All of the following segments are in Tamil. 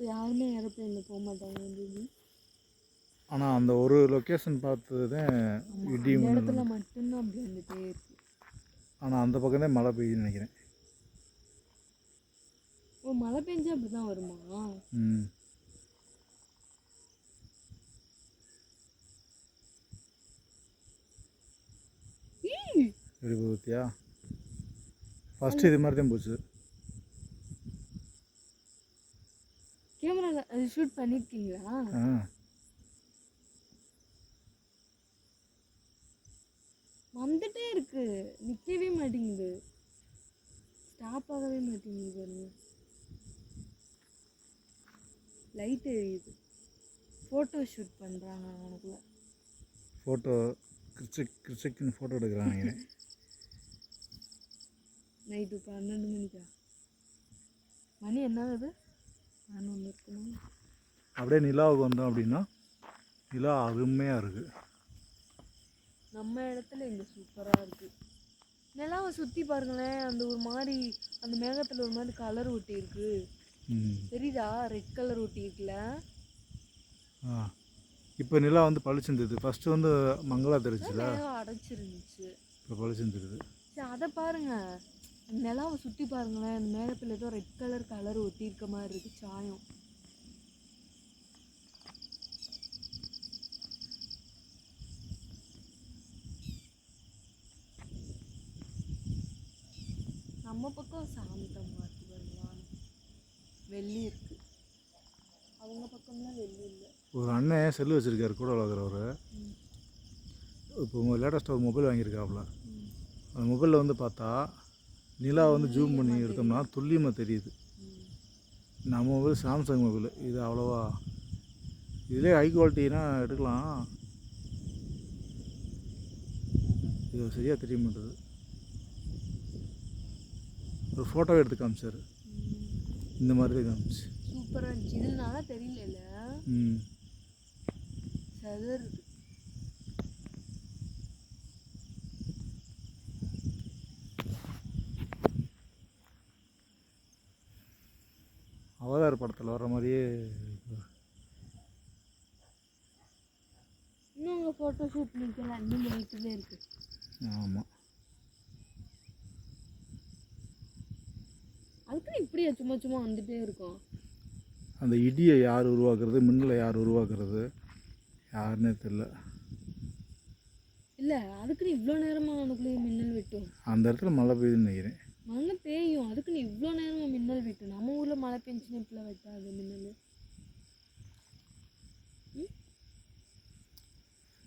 யாருமே ஏரோப்ளேனில் போக மாட்டாங்க பேபி ஆனால் அந்த ஒரு லொக்கேஷன் பார்த்தது தான் இடி இடத்துல மட்டும்தான் அப்படி வந்துட்டே இருக்கு. ஆனால் அந்த பக்கம் தான் மழை பெய்யுதுன்னு நினைக்கிறேன். ஓ மழை பெஞ்சா அப்படி தான் வருமா? ம்! எப்படி போகுத்தியா ஃபஸ்ட்டு இது மாதிரி தான் போச்சு. கேமரால அது ஷூட் பண்ணியிருக்கீங்களா ஆ. வந்துட்டே இருக்கு. நிற்கவே மாட்டேங்குது. ஸ்டாப் ஆகவே மாட்டேங்குது பாருங்க. லைட் எரியுது. ஃபோட்டோ ஷூட் பண்ணுறாங்க அவனுக்குள்ள ஃபோட்டோ கிறிச்சிக் கிறிச்சிக்குன்னு ஃபோட்டோ எடுக்கிறாங்க நைட்டு பன்னெண்டு மணிக்கா? மணி என்ன ஆகுது அப்படியே நிலாவுக்கு வந்தோம் அப்படின்னா நிலா அருமையாக இருக்குது நம்ம இடத்துல இங்கே சூப்பராக இருக்குது நிலாவை சுற்றி பாருங்களேன் அந்த ஒரு மாதிரி அந்த மேகத்தில் ஒரு மாதிரி கலர் ஒட்டி இருக்கு. தெரியுதா? ரெட் கலர் ஒட்டி இருக்குல்ல? ஆ. இப்போ நிலா வந்து பளிச்சுருந்தது. ஃபஸ்ட்டு வந்து மங்களா தெரிச்சுல மேகம் அடைச்சிருந்துச்சு. இப்போ பளிச்சுருந்துருது சரி அதை பாருங்க. நிலாவை சுற்றி பாருங்களேன் அந்த மேகத்தில் ஏதோ ரெட் கலர் கலர் ஒட்டி இருக்க மாதிரி இருக்கு சாயம். நம்ம பக்கம் சாந்தமாக இருக்கு பாருங்களா வெள்ளி இருக்கு. அவங்க பக்கம்லாம் வெள்ளி இல்லை. ஒரு அண்ணன் செல்லு வச்சுருக்காரு கூட வளர்க்குறவர். இப்போ லேட்டஸ்ட்டாக ஒரு மொபைல் வாங்கியிருக்காப்புல. அந்த மொபைலில் வந்து பார்த்தா நிலா வந்து ஜூம் பண்ணி எடுத்தோம்னா துல்லியமாக தெரியுது. நம்ம மொபைல் சாம்சங் மொபைல். இது அவ்வளோவா. இதிலே ஹை குவாலிட்டினா எடுக்கலாம். இது சரியாக தெரிய மாட்டேது ஒரு ஃபோட்டோ எடுத்து காமிச்சார். இந்த மாதிரி தான் காமிச்சு. சூப்பராக இருந்துச்சு. இதில் நல்லா தெரியல ம். செதறுது அவதார் படத்தில் வர மாதிரியே இன்னும் ஃபோட்டோ ஷூட் நிற்கல இன்னும் நைட்டுல இருக்கு. ஆமாம் அதுக்கு இப்படியா சும்மா சும்மா வந்துட்டே இருக்கும். அந்த இடியை யார் உருவாக்குறது மின்னலை யார் உருவாக்குறது யாருன்னே தெரில இல்லை அதுக்குன்னு இவ்வளோ நேரமாக அவனுக்குள்ளேயே மின்னல் வெட்டும். அந்த இடத்துல மழை பெய்யுதுன்னு நினைக்கிறேன். அதுக்குன்னு இவ்வளோ நேரமாக மின்னல் வெட்டும் நம்ம ஊரில் மழை பெஞ்சுன்னு இப்படிலாம் வெட்டாது மின்னல்.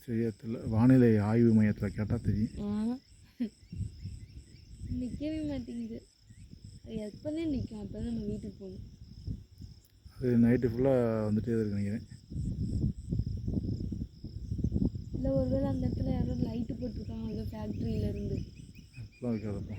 சரியா தெரியல வானிலை ஆய்வு மையத்தில் கேட்டால் தெரியும். நிற்கவே மாட்டேங்குது. அது எப்போதே நிற்கும் அப்போ நம்ம வீட்டுக்கு போகணும். அது நைட்டு ஃபுல்லாக வந்துட்டே இருக்கு நினைக்கிறேன். இல்லை ஒருவேளை அந்த இடத்துல யாரோ லைட்டு போட்டிருக்காங்க ஏதோ ஃபேக்ட்ரியில இருந்து. அப்படிலாம் வைக்காதப்பா.